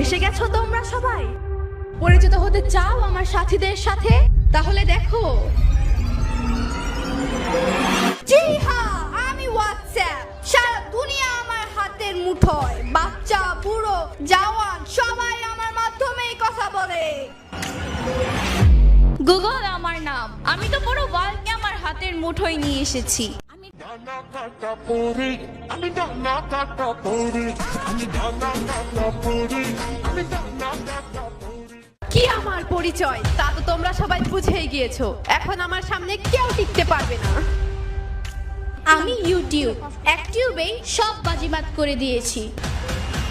এসে গেছো তোমরা সবাই? পরিচিত হতে চাও আমার সাথীদের সাথে? তাহলে দেখো। জি হ্যাঁ আমি হোয়াটসঅ্যাপ সারা দুনিয়া আমার হাতের মুঠোয়। বাচ্চা, বুড়ো, জওয়ান, সবাই আমার মাধ্যমেই কথা বলে। গুগল আমার নাম। আমি তো পুরো ওয়ার্ল্ডকে আমার হাতের মুঠোয় নিয়ে এসেছি। কি আমার পরিচয়? তা তো তোমরা সবাই বুঝেই গিয়েছো। এখন আমার সামনে কেউ টিকতে পারবে না। আমি ইউটিউব অ্যাক্টিউবেই সব বাজিমাত করে দিয়েছি।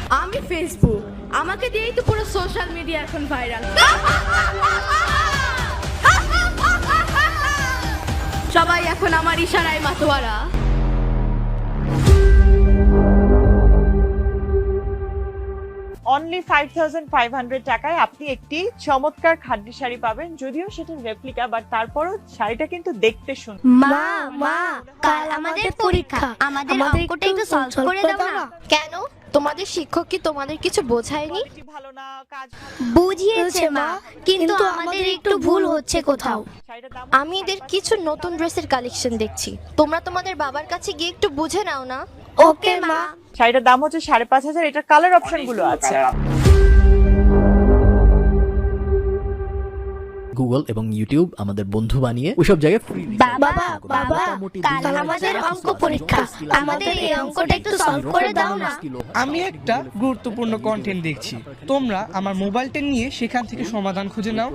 আমি ফেসবুক। আমাকে দিয়েই তো পুরো সোশ্যাল মিডিয়া এখন ভাইরাল। সবাই এখন আমার ইশারায় মাতোয়ারা। Only five thousand five hundred টাকায় আপনি একটি চমৎকার খাদ্য শাড়ি পাবেন যদিও সেটা রেপ্লিকা বাট তারপরও শাড়িটা কিন্তু দেখতে সুন্দর মা মা কাল আমাদের পরীক্ষা। আমাদের অঙ্কটা একটু সলভ করে দাও না। কেন? তোমাদের শিক্ষক কি তোমাদের কিছু বোঝায়নি? ভালো না কাজ বুঝিয়েছে মা কিন্তু আমাদের একটু ভুল হচ্ছে কোথাও। আমি এদের কিছু নতুন ড্রেসের কালেকশন দেখছি। তোমরা তোমাদের বাবার কাছে গিয়ে একটু বুঝে নাও না। ওকে মা। শাড়িটার দাম হচ্ছে সাড়ে পাঁচ হাজার এটার কালার অপশনগুলো আছে। গুগল এবং ইউটিউব আমাদের বন্ধু বানিয়ে ওইসব জায়গায় ফ্রি বাবা বাবা কাল আমাদের অঙ্ক পরীক্ষা। আমাদের এই অঙ্কটা একটু সলভ করে দাও না। আমি একটা গুরুত্বপূর্ণ কন্টেন্ট দেখছি। তোমরা আমার মোবাইলটা নিয়ে সেখান থেকে সমাধান খুঁজে নাও।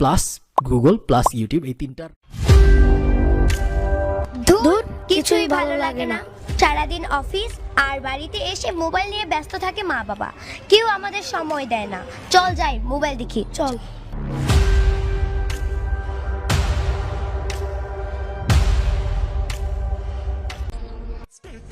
প্লাস গুগল প্লাস ইউটিউব এই তিনটার। ধুর কিছুই ভালো লাগে না। সারাদিন অফিস আর বাড়িতে এসে মোবাইল নিয়ে ব্যস্ত থাকে মা বাবা কেউ আমাদের সময় দেয় না। চল যাই মোবাইল দেখি। চল।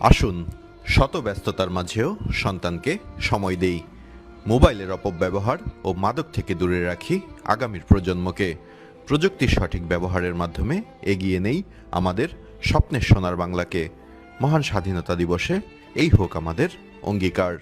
আসুন, শত ব্যস্ততার মাঝেও সন্তানকে সময় দেই। মোবাইলের অপব্যবহার ও মাদক থেকে দূরে রাখি আগামীর প্রজন্মকে। প্রযুক্তির সঠিক ব্যবহারের মাধ্যমে এগিয়ে নেই আমাদের স্বপ্নের সোনার বাংলাকে। মহান স্বাধীনতা দিবসে এই হোক আমাদের অঙ্গীকার।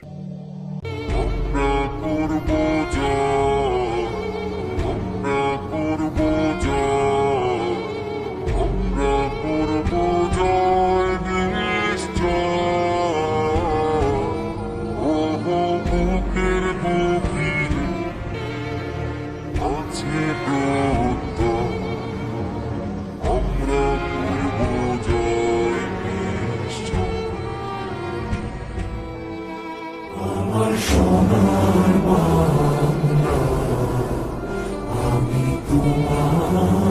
আমার সোনার বাংলা আমি তোমার